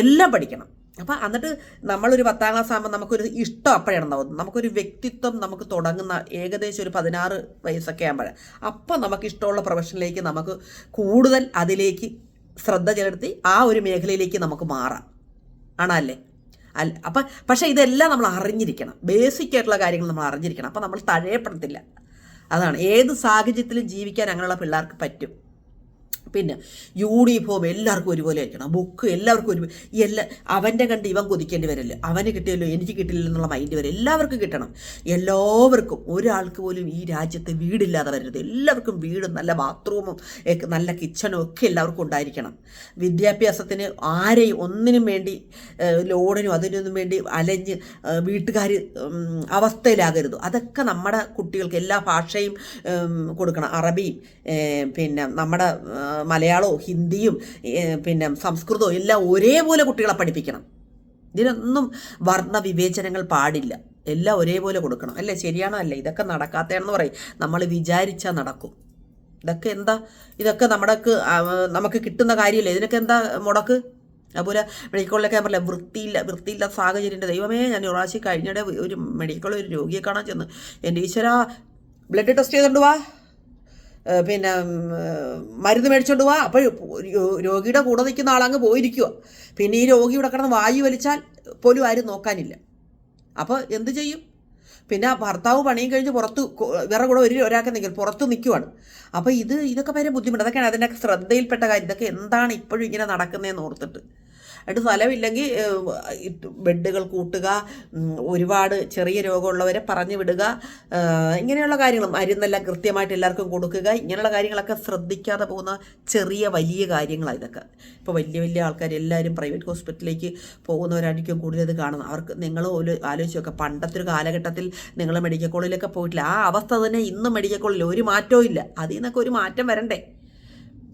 എല്ലാം പഠിക്കണം. അപ്പോൾ എന്നിട്ട് നമ്മളൊരു പത്താം ക്ലാസ് ആകുമ്പോൾ നമുക്കൊരു ഇഷ്ടം അപ്പോഴാണ് ഉണ്ടാവുന്നത് നമുക്കൊരു വ്യക്തിത്വം നമുക്ക് തുടങ്ങുന്ന ഏകദേശം ഒരു പതിനാറ് വയസ്സൊക്കെ ആകുമ്പോഴേ അപ്പം നമുക്ക് ഇഷ്ടമുള്ള പ്രൊഫഷനിലേക്ക് നമുക്ക് കൂടുതൽ അതിലേക്ക് ശ്രദ്ധ ചെലുത്തി ആ ഒരു മേഖലയിലേക്ക് നമുക്ക് മാറാം. ആണല്ലേ? അല്ല അപ്പം പക്ഷേ ഇതെല്ലാം നമ്മൾ അറിഞ്ഞിരിക്കണം. ബേസിക് ആയിട്ടുള്ള കാര്യങ്ങൾ നമ്മൾ അറിഞ്ഞിരിക്കണം. അപ്പം നമ്മൾ തഴയപ്പെടത്തില്ല. അതാണ്. ഏത് സാഹചര്യത്തിലും ജീവിക്കാൻ അങ്ങനെയുള്ള പിള്ളേർക്ക് പറ്റും. പിന്നെ യൂണിഫോം എല്ലാവർക്കും ഒരുപോലെ ആയിരിക്കണം. ബുക്ക് എല്ലാവർക്കും ഒരു എല്ലാ അവന്റെ കണ്ട് ഇവൻ കൊതിക്കേണ്ടി വരില്ല? അവന് കിട്ടിയല്ലോ എനിക്ക് കിട്ടില്ല എന്നുള്ള മൈൻഡ് വരും എല്ലാവർക്കും കിട്ടണം. എല്ലാവർക്കും ഒരാൾക്ക് പോലും ഈ രാജ്യത്ത് വീടില്ലാതെ വരരുത്. എല്ലാവർക്കും വീടും നല്ല ബാത്റൂമും നല്ല കിച്ചണും ഒക്കെ എല്ലാവർക്കും ഉണ്ടായിരിക്കണം. വിദ്യാഭ്യാസത്തിന് ആരെയും ഒന്നിനും വേണ്ടി ലോണിനും അതിനൊന്നും വേണ്ടി അലഞ്ഞ് വീട്ടുകാർ അവസ്ഥയിലാകരുത്. അതൊക്കെ നമ്മുടെ കുട്ടികൾക്ക് എല്ലാ ഭാഷയും കൊടുക്കണം. അറബിയും പിന്നെ നമ്മുടെ മലയാളവും ഹിന്ദിയും പിന്നെ സംസ്കൃതവും എല്ലാം ഒരേപോലെ കുട്ടികളെ പഠിപ്പിക്കണം. ഇതിനൊന്നും വർണ വിവേചനങ്ങൾ പാടില്ല. എല്ലാം ഒരേപോലെ കൊടുക്കണം. അല്ലേ? ശരിയാണോ? അല്ലേ? ഇതൊക്കെ നടക്കാത്തതാണെന്ന് പറയും. നമ്മൾ വിചാരിച്ചാൽ നടക്കും. ഇതൊക്കെ എന്താ? ഇതൊക്കെ നമ്മുടെ നമുക്ക് കിട്ടുന്ന കാര്യമില്ല? ഇതിനൊക്കെ എന്താ മുടക്ക്? അതുപോലെ മെഡിക്കൽ കോളിലൊക്കെ ഞാൻ പറഞ്ഞില്ല വൃത്തിയില്ല വൃത്തിയില്ലാത്ത സാഹചര്യന്റെ ദൈവമേ ഞാൻ ഒരാഴ്ച കഴിഞ്ഞിടെ ഒരു മെഡിക്കൽ ഒരു രോഗിയെ കാണാൻ ചെന്ന് എന്റെ ഈശ്വര ബ്ലഡ് ടെസ്റ്റ് ചെയ്തുകൊണ്ട് വാ. പിന്നെ മരുന്ന് മേടിച്ചോണ്ട് പോവാ അപ്പോൾ രോഗിയുടെ കൂടെ നിൽക്കുന്ന ആളങ്ങ് പോയിരിക്കുക പിന്നെ ഈ രോഗി ഇവിടെ കിടന്ന് വായു വലിച്ചാൽ പോലും ആരും നോക്കാനില്ല. അപ്പോൾ എന്ത് ചെയ്യും? പിന്നെ ഭർത്താവ് പണിയും കഴിഞ്ഞ് പുറത്ത് വേറെ കൂടെ ഒരു ഒരാൾക്ക് നിൽക്കും പുറത്ത് നിൽക്കുവാണ് അപ്പോൾ ഇത് ഇതൊക്കെ ഭയങ്കര ബുദ്ധിമുട്ട്. അതൊക്കെയാണ് അതിന്റെ ശ്രദ്ധയിൽപ്പെട്ട കാര്യം. ഇതൊക്കെ എന്താണ് ഇപ്പോഴും ഇങ്ങനെ നടക്കുന്നതെന്ന് ഓർത്തിട്ട്. എന്നിട്ട് സ്ഥലമില്ലെങ്കിൽ ബെഡുകൾ കൂട്ടുക ഒരുപാട് ചെറിയ രോഗമുള്ളവരെ പറഞ്ഞു വിടുക ഇങ്ങനെയുള്ള കാര്യങ്ങൾ മരുന്നെല്ലാം കൃത്യമായിട്ട് എല്ലാവർക്കും കൊടുക്കുക. ഇങ്ങനെയുള്ള കാര്യങ്ങളൊക്കെ ശ്രദ്ധിക്കാതെ പോകുന്ന ചെറിയ വലിയ കാര്യങ്ങളാണ് ഇതൊക്കെ. ഇപ്പോൾ വലിയ വലിയ ആൾക്കാർ എല്ലാവരും പ്രൈവറ്റ് ഹോസ്പിറ്റലിലേക്ക് പോകുന്നവരായിരിക്കും കൂടുതൽ കാണുന്നത്. അവർക്ക് നിങ്ങൾ ഒരു ആലോചിച്ച് നോക്കുക പണ്ടത്തെ ഒരു കാലഘട്ടത്തിൽ നിങ്ങൾ മെഡിക്കൽ കോളേജിലൊക്കെ പോയിട്ടില്ല. ആ അവസ്ഥ തന്നെ ഇന്ന് മെഡിക്കൽ കോളേജിൽ ഒരു മാറ്റവും ഇല്ല. അതിൽ നിന്നൊക്കെ ഒരു മാറ്റം വരണ്ടേ?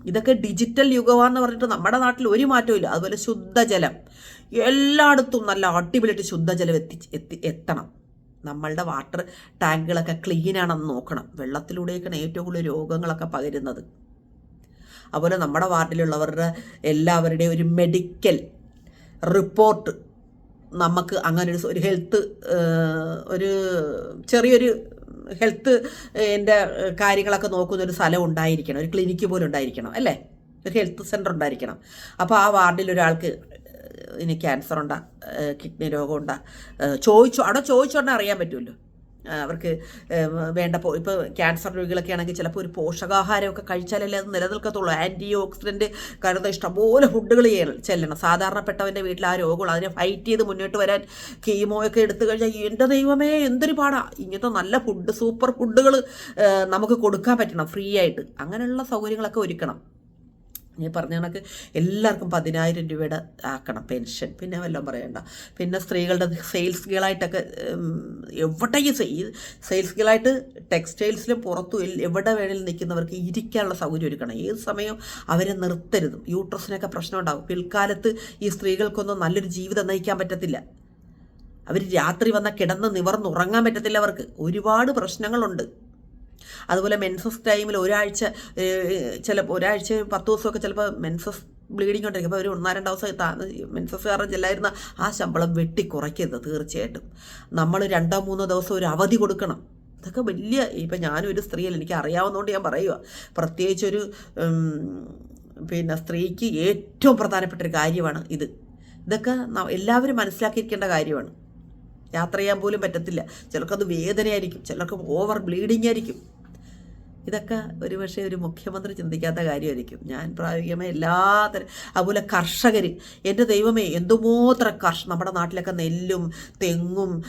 ഇതൊക്കെ ഡിജിറ്റൽ യുഗമാണെന്ന് പറഞ്ഞിട്ട് നമ്മുടെ നാട്ടിൽ ഒരു മാറ്റവും ഇല്ല അതുപോലെ ശുദ്ധജലം. എല്ലായിടത്തും നല്ല അടിപൊളിയായിട്ട് ശുദ്ധജലം എത്തി എത്തി എത്തണം. നമ്മളുടെ വാട്ടർ ടാങ്കുകളൊക്കെ ക്ലീൻ ആണെന്ന് നോക്കണം. വെള്ളത്തിലൂടെയൊക്കെയാണ് ഏറ്റവും കൂടുതൽ രോഗങ്ങളൊക്കെ പകരുന്നത്. അതുപോലെ നമ്മുടെ വാർഡിലുള്ളവരുടെ എല്ലാവരുടെയും ഒരു മെഡിക്കൽ റിപ്പോർട്ട് നമുക്ക് അങ്ങനെ ഒരു ഒരു ഹെൽത്ത് ഒരു ചെറിയൊരു ഹെൽത്ത് എന്റെ കാര്യങ്ങളൊക്കെ നോക്കുന്ന ഒരു സ്ഥലം ഉണ്ടായിരിക്കണം. ഒരു ക്ലിനിക്ക് പോലും ഉണ്ടായിരിക്കണം അല്ലേ? ഒരു ഹെൽത്ത് സെന്റർ ഉണ്ടായിരിക്കണം. അപ്പോൾ ആ വാർഡിൽ ഒരാൾക്ക് ഇനി ക്യാൻസർ ഉണ്ടാ കിഡ്നി രോഗം ഉണ്ടാ ചോദിച്ചു. അവിടെ ചോദിച്ചോണ്ടേ അറിയാൻ പറ്റുമല്ലോ. അവർക്ക് വേണ്ട ഇപ്പോൾ ക്യാൻസർ രോഗികളൊക്കെ ആണെങ്കിൽ ചിലപ്പോൾ ഒരു പോഷകാഹാരമൊക്കെ കഴിച്ചാലല്ലേ അത് നിലനിൽക്കത്തുള്ളൂ. ആന്റി ഓക്സിഡന്റ് കരുത ഇഷ്ടംപോലെ ഫുഡുകൾ ചെല്ലണം. സാധാരണപ്പെട്ടവന്റെ വീട്ടിൽ ആ രോഗങ്ങൾ അതിനെ ഫൈറ്റ് ചെയ്ത് മുന്നോട്ട് വരാൻ കീമോയൊക്കെ എടുത്തു കഴിഞ്ഞാൽ എന്റെ ദൈവമേ എന്തൊരു പാടാ. ഇങ്ങനത്തെ നല്ല ഫുഡ് സൂപ്പർ ഫുഡുകൾ നമുക്ക് കൊടുക്കാൻ പറ്റണം ഫ്രീ ആയിട്ട്. അങ്ങനെയുള്ള സൗകര്യങ്ങളൊക്കെ ഒരുക്കണം. ഞാൻ പറഞ്ഞ കണക്ക് എല്ലാവർക്കും പതിനായിരം രൂപയുടെ ആക്കണം പെൻഷൻ. പിന്നെ വല്ലതും പറയണ്ട. പിന്നെ സ്ത്രീകളുടെ സെയിൽസ് ഗേളായിട്ടൊക്കെ എവിടെയും സെയിൽ സെയിൽസ് ഗേളായിട്ട് ടെക്സ്റ്റൈൽസിലും പുറത്തും എവിടെ വേണേലും നിൽക്കുന്നവർക്ക് ഇരിക്കാനുള്ള സൗകര്യം ഒരുക്കണം. ഏത് സമയവും അവരെ നിർത്തരുത്. യൂട്രസിനൊക്കെ പ്രശ്നം ഉണ്ടാകും പിൽക്കാലത്ത് ഈ സ്ത്രീകൾക്കൊന്നും നല്ലൊരു ജീവിതം നയിക്കാൻ പറ്റത്തില്ല. അവർ രാത്രി വന്ന കിടന്ന് നിവർന്നുറങ്ങാൻ പറ്റത്തില്ല അവർക്ക്. ഒരുപാട് പ്രശ്നങ്ങളുണ്ട്. അതുപോലെ മെൻസസ് ടൈമിൽ ഒരാഴ്ച ചിലപ്പോൾ ഒരാഴ്ച പത്ത് ദിവസമൊക്കെ ചിലപ്പോൾ മെൻസസ് ബ്ലീഡിങ് കൊണ്ടിരിക്കും. അപ്പോൾ ഒരു ഒന്നാം രണ്ടോ ദിവസം കാരണം ചെല്ലായിരുന്ന ആ ശമ്പളം വെട്ടി കുറയ്ക്കരുത് തീർച്ചയായിട്ടും. നമ്മൾ രണ്ടോ മൂന്നോ ദിവസം ഒരു അവധി കൊടുക്കണം. ഇതൊക്കെ വലിയ ഇപ്പം ഞാനും ഒരു സ്ത്രീയല്ല എനിക്ക് അറിയാവുന്നതുകൊണ്ട് ഞാൻ പറയുക പ്രത്യേകിച്ചൊരു പിന്നെ സ്ത്രീക്ക് ഏറ്റവും പ്രധാനപ്പെട്ട ഒരു കാര്യമാണ് ഇത്. ഇതൊക്കെ എല്ലാവരും മനസ്സിലാക്കിയിരിക്കേണ്ട കാര്യമാണ്. യാത്ര ചെയ്യാൻ പോലും പറ്റത്തില്ല. ചിലർക്കത് വേദനയായിരിക്കും. ചിലർക്ക് ഓവർ ബ്ലീഡിങ് ആയിരിക്കും. ഇതൊക്കെ ഒരുപക്ഷെ ഒരു മുഖ്യമന്ത്രി ചിന്തിക്കാത്ത കാര്യമായിരിക്കും. ഞാൻ പ്രായോഗികമായി എല്ലാ തരം അതുപോലെ കർഷകർ എന്റെ ദൈവമേ എന്തുമാത്രം കർഷ നമ്മുടെ നാട്ടിലൊക്കെ നെല്ലും തെങ്ങും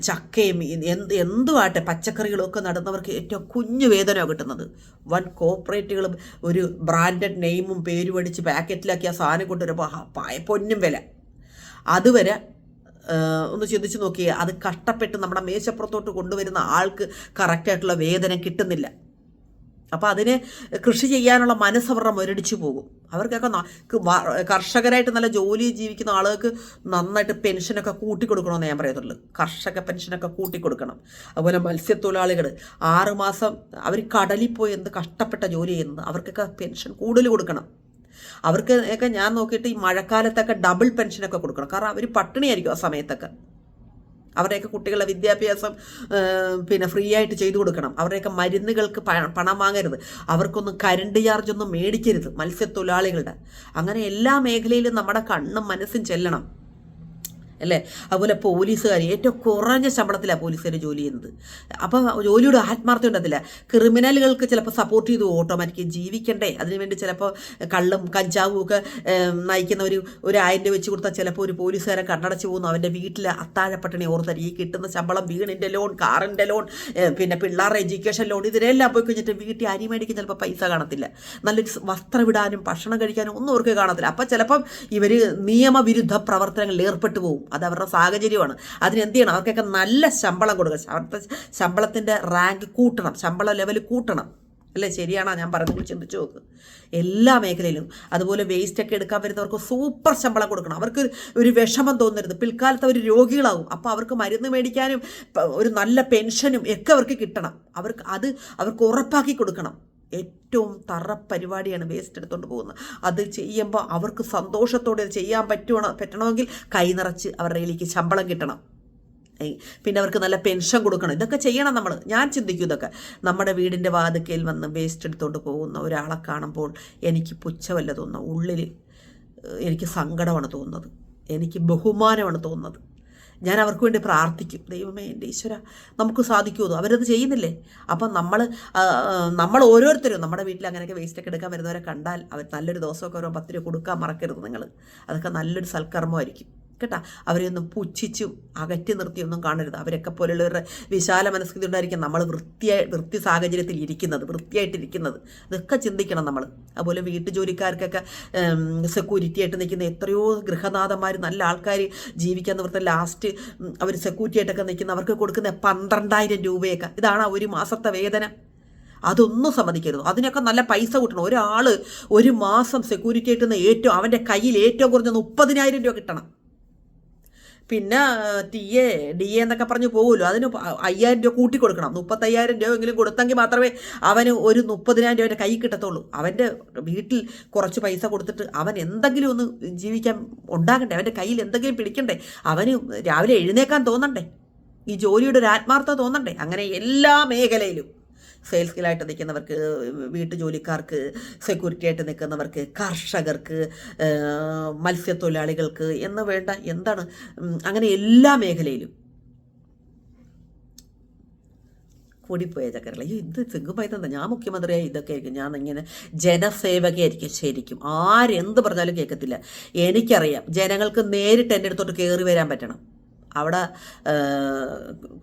ചക്കയും എന്ത് എന്തുമാട്ടെ പച്ചക്കറികളൊക്കെ നടന്നവർക്ക് ഏറ്റവും കുഞ്ഞു വേതനമാണ് കിട്ടുന്നത്. വൺ കോപ്പറേറ്റുകളും ഒരു ബ്രാൻഡഡ് നെയിമും പേര് അടിച്ച് പാക്കറ്റിലാക്കി ആ സാധനം കൊണ്ടുവരുമ്പോൾ പൊന്നും വില. അതുവരെ ഒന്ന് ചിന്തിച്ച് നോക്കിയേ അത് കഷ്ടപ്പെട്ട് നമ്മുടെ മേശപ്പുറത്തോട്ട് കൊണ്ടുവരുന്ന ആൾക്ക് കറക്റ്റായിട്ടുള്ള വേതനം കിട്ടുന്നില്ല. അപ്പോൾ അതിന് കൃഷി ചെയ്യാനുള്ള മനസ്സ് അവരുടെ മുരടിച്ചു പോകും. അവർക്കൊക്കെ കർഷകരായിട്ട് നല്ല ജോലി ജീവിക്കുന്ന ആളുകൾക്ക് നന്നായിട്ട് പെൻഷനൊക്കെ കൂട്ടിക്കൊടുക്കണമെന്ന് ഞാൻ പറയത്തുള്ളൂ. കർഷക പെൻഷനൊക്കെ കൂട്ടിക്കൊടുക്കണം. അതുപോലെ മത്സ്യത്തൊഴിലാളികൾ ആറുമാസം അവർ കടലിൽ പോയി എന്ത് കഷ്ടപ്പെട്ട ജോലി ചെയ്യുന്നത് അവർക്കൊക്കെ പെൻഷൻ കൂടുതൽ കൊടുക്കണം. അവർക്ക് ഒക്കെ ഞാൻ നോക്കിയിട്ട് ഈ മഴക്കാലത്തൊക്കെ ഡബിൾ പെൻഷനൊക്കെ കൊടുക്കണം. കാരണം അവർ പട്ടിണിയായിരിക്കും ആ സമയത്തൊക്കെ. അവരുടെയൊക്കെ കുട്ടികളുടെ വിദ്യാഭ്യാസം പിന്നെ ഫ്രീ ആയിട്ട് ചെയ്തു കൊടുക്കണം. അവരുടെയൊക്കെ മരുന്നുകൾക്ക് പണം വാങ്ങരുത്. അവർക്കൊന്നും കരണ്ട് ചാർജ് ഒന്നും മേടിക്കരുത് മത്സ്യത്തൊഴിലാളികളുടെ. അങ്ങനെ എല്ലാ മേഖലയിലും നമ്മുടെ കണ്ണും മനസ്സും ചെല്ലണം. അല്ലേ? അതുപോലെ പോലീസുകാർ ഏറ്റവും കുറഞ്ഞ ശമ്പളത്തിലാണ് പോലീസുകാർ ജോലി ചെയ്യുന്നത്. അപ്പോൾ ജോലിയുടെ ആത്മാർത്ഥം ഉണ്ടത്തില്ല. ക്രിമിനലുകൾക്ക് ചിലപ്പോൾ സപ്പോർട്ട് ചെയ്തു ഓട്ടോമാറ്റിക്കും ജീവിക്കണ്ടേ? അതിനുവേണ്ടി ചിലപ്പോൾ കള്ളും കഞ്ചാവും ഒക്കെ നയിക്കുന്ന ഒരു ഒരു ആയിരം രൂപ വെച്ച് കൊടുത്താൽ ചിലപ്പോൾ ഒരു പോലീസുകാരൻ കണ്ണടച്ച് പോകുന്നു. അവന്റെ വീട്ടിൽ അത്താഴപ്പട്ടിണി ഓർത്തരി ഈ കിട്ടുന്ന ശമ്പളം വീടിന്റെ ലോൺ കാറിന്റെ ലോൺ പിന്നെ പിള്ളേരുടെ എഡ്യൂക്കേഷൻ ലോൺ ഇതിനെല്ലാം പോയി കഴിഞ്ഞിട്ട് വീട്ടിൽ അരി മേടിക്കാൻ ചിലപ്പോൾ പൈസ കാണത്തില്ല. നല്ലൊരു വസ്ത്രം ഇടാനും ഭക്ഷണം കഴിക്കാനും ഒന്നും അവർക്ക് കാണത്തില്ല. അപ്പോൾ ചിലപ്പം ഇവർ നിയമവിരുദ്ധ പ്രവർത്തനങ്ങളിൽ ഏർപ്പെട്ടു പോകും. അത് അവരുടെ സാഹചര്യമാണ്. അതിന് എന്ത് ചെയ്യണം? അവർക്കൊക്കെ നല്ല ശമ്പളം കൊടുക്കുക. അവരുടെ ശമ്പളത്തിന്റെ റാങ്ക് കൂട്ടണം. ശമ്പള ലെവൽ കൂട്ടണം. അല്ലേ? ശരിയാണോ? ഞാൻ പറഞ്ഞത് ചിന്തിച്ചു നോക്ക്. എല്ലാ മേഖലയിലും. അതുപോലെ വേസ്റ്റ് ഒക്കെ എടുക്കാൻ വരുന്നവർക്ക് സൂപ്പർ ശമ്പളം കൊടുക്കണം. അവർക്ക് ഒരു- വിഷമം തോന്നരുത്. പിൽക്കാലത്ത് അവർ രോഗികളാവും. അപ്പോൾ അവർക്ക് മരുന്ന് മേടിക്കാനും ഒരു നല്ല പെൻഷനും ഒക്കെ അവർക്ക് കിട്ടണം. അവർക്ക് അത് അവർക്ക് ഉറപ്പാക്കി കൊടുക്കണം. ഏറ്റവും തറ പരിപാടിയാണ് വേസ്റ്റ് എടുത്തുകൊണ്ട് പോകുന്നത്. അത് ചെയ്യുമ്പോൾ അവർക്ക് സന്തോഷത്തോടെ ചെയ്യാൻ പറ്റുവാണോ പറ്റണമെങ്കിൽ കൈ നിറച്ച് അവരുടെ കയ്യിലേക്ക് ശമ്പളം കിട്ടണം. പിന്നെ അവർക്ക് നല്ല പെൻഷൻ കൊടുക്കണം. ഇതൊക്കെ ചെയ്യണം നമ്മൾ ഞാൻ ചിന്തിക്കും ഇതൊക്കെ. നമ്മുടെ വീടിന്റെ വാതിക്കയിൽ വന്ന് വേസ്റ്റ് എടുത്തുകൊണ്ട് പോകുന്ന ഒരാളെ കാണുമ്പോൾ എനിക്ക് പുച്ഛമല്ല തോന്നുന്നത്. ഉള്ളിൽ എനിക്ക് സങ്കടമാണ് തോന്നുന്നത്. എനിക്ക് ബഹുമാനമാണ് തോന്നുന്നത്. ഞാൻ അവർക്ക് വേണ്ടി പ്രാർത്ഥിക്കും. ദൈവമേ എന്റെ ഈശ്വര നമുക്ക് സാധിക്കുമോ? അവരത് ചെയ്യുന്നില്ലേ? അപ്പം നമ്മൾ നമ്മൾ ഓരോരുത്തരും നമ്മുടെ വീട്ടിൽ അങ്ങനെയൊക്കെ വേസ്റ്റൊക്കെ എടുക്കാൻ വരുന്നവരെ കണ്ടാൽ അവർ നല്ലൊരു ദിവസമൊക്കെ ഓരോ പത്ത് രൂപ കൊടുക്കാൻ മറക്കരുത് നിങ്ങൾ അതൊക്കെ നല്ലൊരു സൽക്കർമ്മമായിരിക്കും. കേട്ടാ? അവരെയൊന്നും പുച്ഛിച്ചു അകറ്റി നിർത്തിയൊന്നും കാണരുത്. അവരൊക്കെ പോലുള്ളവരുടെ വിശാല മനസ്കൃതി ഉണ്ടായിരിക്കും നമ്മൾ വൃത്തിയായി വൃത്തി സാഹചര്യത്തിൽ ഇരിക്കുന്നത് വൃത്തിയായിട്ടിരിക്കുന്നത്. ഇതൊക്കെ ചിന്തിക്കണം നമ്മൾ. അതുപോലെ വീട്ടു ജോലിക്കാർക്കൊക്കെ സെക്യൂരിറ്റി ആയിട്ട് നിൽക്കുന്ന എത്രയോ ഗൃഹനാഥന്മാർ നല്ല ആൾക്കാർ ജീവിക്കാൻ നിവർത്ത ലാസ്റ്റ് അവർ സെക്യൂരിറ്റി ആയിട്ടൊക്കെ നിൽക്കുന്ന അവർക്ക് കൊടുക്കുന്ന പന്ത്രണ്ടായിരം രൂപയൊക്കെ. ഇതാണ് ഒരു മാസത്തെ വേതനം. അതൊന്നും സമ്മതിക്കരുത്. അതിനൊക്കെ നല്ല പൈസ കൂട്ടണം. ഒരാൾ ഒരു മാസം സെക്യൂരിറ്റി ആയിട്ട് ഏറ്റവും അവന്റെ കയ്യിൽ ഏറ്റവും കുറഞ്ഞ മുപ്പതിനായിരം രൂപ കിട്ടണം. പിന്നെ ടി എ ഡി എ എന്നൊക്കെ പറഞ്ഞു പോകുമല്ലോ അതിന് അയ്യായിരം രൂപ കൂട്ടി കൊടുക്കണം. മുപ്പത്തയ്യായിരം രൂപ എങ്കിലും കൊടുത്തെങ്കിൽ മാത്രമേ അവന് ഒരു മുപ്പതിനായിരം രൂപ കൈ കിട്ടത്തുള്ളൂ. അവന്റെ വീട്ടിൽ കുറച്ച് പൈസ കൊടുത്തിട്ട് അവൻ എന്തെങ്കിലും ഒന്ന് ജീവിക്കാൻ ഉണ്ടാകണ്ടേ? അവന്റെ കയ്യിൽ എന്തെങ്കിലും പിടിക്കണ്ടേ? അവന് രാവിലെ എഴുന്നേക്കാൻ തോന്നണ്ടേ? ഈ ജോലിയുടെ ഒരു ആത്മാർത്ഥത തോന്നണ്ടേ? അങ്ങനെ എല്ലാ മേഖലയിലും. സെയിൽസ് സ്കില്ലായിട്ട് നിൽക്കുന്നവർക്ക് വീട്ടുജോലിക്കാർക്ക് സെക്യൂരിറ്റി ആയിട്ട് നിൽക്കുന്നവർക്ക് കർഷകർക്ക് മത്സ്യത്തൊഴിലാളികൾക്ക് എന്ന് വേണ്ട എന്താണ് അങ്ങനെ എല്ലാ മേഖലയിലും. കൂടിപ്പോയ ചക്കരല്ല അയ്യോ ഇത് സിംഗുമായി തന്നെ ഞാൻ മുഖ്യമന്ത്രിയായി ഇതൊക്കെ ആയിരിക്കും. ഞാൻ ഇങ്ങനെ ജനസേവകയായിരിക്കും ശരിക്കും. ആരെന്ത് പറഞ്ഞാലും കേൾക്കത്തില്ല. എനിക്കറിയാം ജനങ്ങൾക്ക് നേരിട്ട് എന്റെ അടുത്തോട്ട് കയറി വരാൻ പറ്റണം. അവിടെ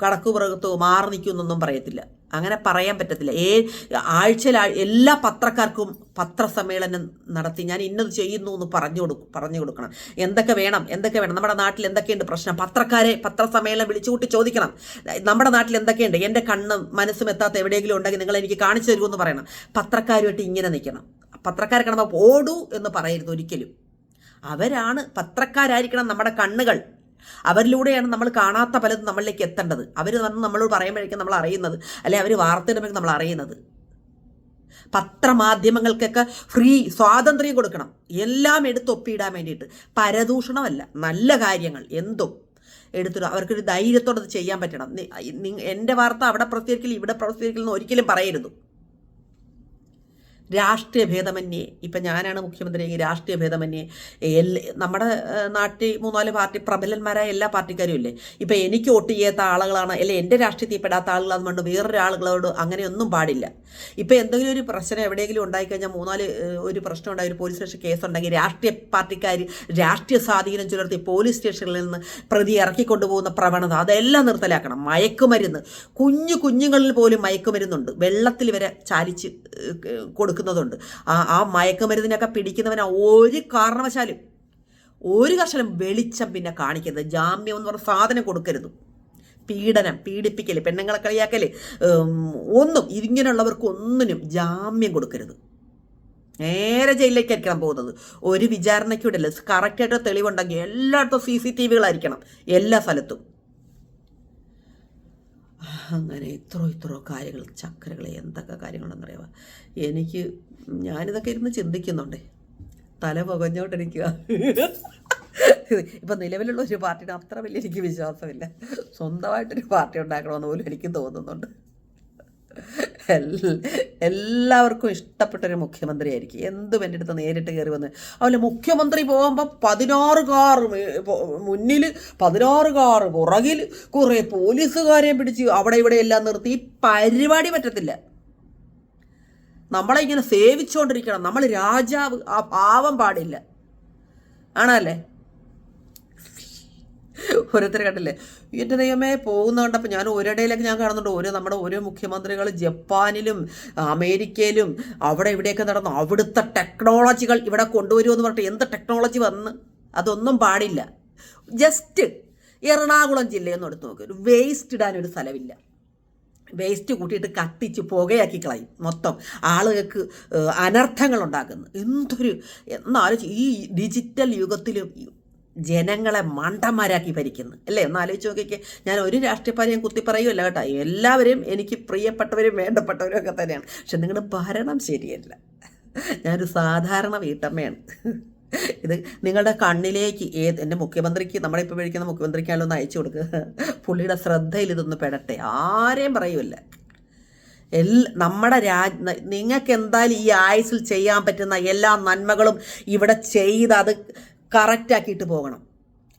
കടക്കുപുറത്തോ മാറി നിൽക്കുമെന്നൊന്നും പറയത്തില്ല. അങ്ങനെ പറയാൻ പറ്റത്തില്ല. ഏ ആഴ്ചയിൽ എല്ലാ പത്രക്കാർക്കും പത്രസമ്മേളനം നടത്തി ഞാൻ ഇന്നത് ചെയ്യുന്നു എന്ന് പറഞ്ഞു കൊടുക്കും പറഞ്ഞു കൊടുക്കണം. എന്തൊക്കെ വേണം എന്തൊക്കെ വേണം? നമ്മുടെ നാട്ടിൽ എന്തൊക്കെയുണ്ട് പ്രശ്നം? പത്രക്കാരെ പത്രസമ്മേളനം വിളിച്ചു കൂട്ടി ചോദിക്കണം. നമ്മുടെ നാട്ടിൽ എന്തൊക്കെയുണ്ട്? എന്റെ കണ്ണും മനസ്സും എത്താത്ത എവിടെയെങ്കിലും ഉണ്ടെങ്കിൽ നിങ്ങൾ എനിക്ക് കാണിച്ചു തരുമെന്ന് പറയണം. പത്രക്കാരുമായിട്ട് ഇങ്ങനെ നിൽക്കണം. പത്രക്കാരെ കാണുമ്പോൾ ഓടൂ എന്ന് പറയരുത് ഒരിക്കലും. അവരാണ് പത്രക്കാരായിരിക്കണം നമ്മുടെ കണ്ണുകൾ. അവരിലൂടെയാണ് നമ്മൾ കാണാത്ത പലതും നമ്മളിലേക്ക് എത്തേണ്ടത്. അവർ വന്ന് നമ്മളോട് പറയുമ്പോഴേക്കും നമ്മൾ അറിയുന്നത്. അല്ലെ അവർ വാർത്തയിടുമ്പോഴേക്കും നമ്മൾ അറിയുന്നത്. പത്രമാധ്യമങ്ങൾക്കൊക്കെ ഫ്രീ സ്വാതന്ത്ര്യം കൊടുക്കണം. എല്ലാം എടുത്തൊപ്പിയിടാൻ വേണ്ടിയിട്ട്. പരദൂഷണമല്ല നല്ല കാര്യങ്ങൾ എന്തും എടുത്തിടും അവർക്കൊരു ധൈര്യത്തോടെ അത് ചെയ്യാൻ പറ്റണം. എന്റെ വാർത്ത അവിടെ പ്രസിദ്ധീകരിക്കില്ല ഇവിടെ പ്രവർത്തിക്കൽ എന്ന് ഒരിക്കലും പറയരുത്. രാഷ്ട്രീയ ഭേദമന്യേ. ഇപ്പം ഞാനാണ് മുഖ്യമന്ത്രിയെങ്കിൽ രാഷ്ട്രീയ ഭേദമന്യേ. എല്ലാ നമ്മുടെ നാട്ടിൽ മൂന്നാൽ പാർട്ടി പ്രബലന്മാരായ എല്ലാ പാർട്ടിക്കാരും ഇല്ലേ? ഇപ്പം എനിക്ക് വോട്ട് ചെയ്യാത്ത ആളുകളാണ് അല്ലെ എന്റെ രാഷ്ട്രീയത്തിൽ പെടാത്ത ആളുകളാണെന്ന് കൊണ്ട് വേറൊരു ആളുകളോട് അങ്ങനെയൊന്നും പാടില്ല. ഇപ്പം എന്തെങ്കിലും ഒരു പ്രശ്നം എവിടെയെങ്കിലും ഉണ്ടായിക്കഴിഞ്ഞാൽ മൂന്നാൽ ഒരു പ്രശ്നം ഉണ്ടായി ഒരു പോലീസ് സ്റ്റേഷൻ കേസ് ഉണ്ടെങ്കിൽ രാഷ്ട്രീയ പാർട്ടിക്കാർ രാഷ്ട്രീയ സ്വാധീനം ചുലർത്തി പോലീസ് സ്റ്റേഷനിൽ നിന്ന് പ്രതി ഇറക്കിക്കൊണ്ടുപോകുന്ന പ്രവണത അതെല്ലാം നിർത്തലാക്കണം. മയക്കുമരുന്ന്. കുഞ്ഞു കുഞ്ഞുങ്ങളിൽ പോലും മയക്കുമരുന്നുണ്ട്. വെള്ളത്തിൽ വരെ ചാലിച്ച് ഏഹ്, കൊടുക്കുന്നതുണ്ട് ആ ആ മയക്കുമരുന്നിനൊക്കെ പിടിക്കുന്നവനെ ഒരു കാരണവശാലും ഒരു കർഷകനും വെളിച്ചം പിന്നെ കാണിക്കരുത്. ജാമ്യം എന്ന് പറഞ്ഞ സാധനം കൊടുക്കരുത്. പീഡനം പീഡിപ്പിക്കൽ പെണ്ണുങ്ങളെ കളിയാക്കൽ ഒന്നും ഇങ്ങനെയുള്ളവർക്ക് ഒന്നിനും ജാമ്യം കൊടുക്കരുത്. നേരെ ജയിലിലേക്ക് ആയിരിക്കണം പോകുന്നത്. ഒരു വിചാരണയ്ക്കൂടല്ല കറക്റ്റായിട്ട് തെളിവുണ്ടെങ്കിൽ എല്ലായിടത്തും സി സി ടി വികളായിരിക്കണം എല്ലാ സ്ഥലത്തും. അങ്ങനെ ഇത്രോ ഇത്രോ കാര്യങ്ങൾ ചക്കരകൾ എന്തൊക്കെ കാര്യങ്ങളുണ്ടെന്നറിയാമോ എനിക്ക് ഞാനിതൊക്കെ ഇരുന്ന് ചിന്തിക്കുന്നുണ്ടേ. തല പുകഞ്ഞോണ്ടിരിക്കുക. ഇപ്പം നിലവിലുള്ള ഒരു പാർട്ടിയുടെ അത്ര വലിയ എനിക്ക് വിശ്വാസമില്ല. സ്വന്തമായിട്ടൊരു പാർട്ടി ഉണ്ടാക്കണമെന്ന് പോലും എനിക്ക് തോന്നുന്നുണ്ട്. എല്ലാവർക്കും ഇഷ്ടപ്പെട്ടൊരു മുഖ്യമന്ത്രിയായിരിക്കും. എന്തും എന്റെ അടുത്ത് നേരിട്ട് കയറി വന്ന്. അതുപോലെ മുഖ്യമന്ത്രി പോകുമ്പോൾ പതിനാറ് കാർ മുന്നിൽ പതിനാറ് കാർ പുറകിൽ കുറേ പോലീസുകാരെ പിടിച്ച് അവിടെ ഇവിടെ എല്ലാം നിർത്തി. പരിപാടി പറ്റത്തില്ല. നമ്മളെ ഇങ്ങനെ സേവിച്ചുകൊണ്ടിരിക്കണം നമ്മൾ രാജാവ് ആ പാവം പാടില്ല. ആണല്ലേ? ഓരോരുത്തർ കണ്ടില്ലേ? എന്റെ ദൈവമേ പോകുന്ന കണ്ടപ്പോൾ ഞാൻ ഒരിടയിലൊക്കെ ഞാൻ കാണുന്നുണ്ട്. ഓരോ നമ്മുടെ ഓരോ മുഖ്യമന്ത്രികൾ ജപ്പാനിലും അമേരിക്കയിലും അവിടെ ഇവിടെയൊക്കെ നടന്നു. അവിടുത്തെ ടെക്നോളജികൾ ഇവിടെ കൊണ്ടുവരുമെന്ന് പറഞ്ഞിട്ട് എന്ത് ടെക്നോളജി വന്ന്? അതൊന്നും പാടില്ല. ജസ്റ്റ് എറണാകുളം ജില്ലയെന്ന് എടുത്ത് നോക്ക്. ഒരു വേസ്റ്റ് ഇടാനൊരു സ്ഥലമില്ല. വേസ്റ്റ് കൂട്ടിയിട്ട് കത്തിച്ച് പുകയാക്കി കളയും മൊത്തം. ആളുകൾക്ക് അനർത്ഥങ്ങൾ ഉണ്ടാക്കുന്നു. എന്തൊരു എന്നാലും ഈ ഡിജിറ്റൽ യുഗത്തിൽ ജനങ്ങളെ മണ്ടന്മാരാക്കി ഭരിക്കുന്നു. അല്ലേ? ഒന്ന് ആലോചിച്ച് നോക്കിക്കേ. ഞാൻ ഒരു രാഷ്ട്രീയപ്പാരെയും കുത്തി പറയുമല്ല കേട്ടോ. എല്ലാവരും എനിക്ക് പ്രിയപ്പെട്ടവരും വേണ്ടപ്പെട്ടവരും ഒക്കെ തന്നെയാണ്. പക്ഷെ നിങ്ങളുടെ ഭരണം ശരിയല്ല. ഞാനൊരു സാധാരണ വീട്ടമ്മയാണ്. ഇത് നിങ്ങളുടെ കണ്ണിലേക്ക് ഏത് എന്റെ മുഖ്യമന്ത്രിക്ക് നമ്മുടെ ഇപ്പോൾ വിളിക്കുന്ന മുഖ്യമന്ത്രിക്കാണല്ലോ ഒന്ന് അയച്ചു കൊടുക്കുക പുള്ളിയുടെ ശ്രദ്ധയിൽ ഇതൊന്ന് പെടട്ടെ. ആരെയും പറയൂല എൽ നമ്മുടെ രാജ് നിങ്ങൾക്ക് എന്തായാലും ഈ ആയുസിൽ ചെയ്യാൻ പറ്റുന്ന എല്ലാ നന്മകളും ഇവിടെ ചെയ്ത് അത് കറക്റ്റാക്കിയിട്ട് പോകണം.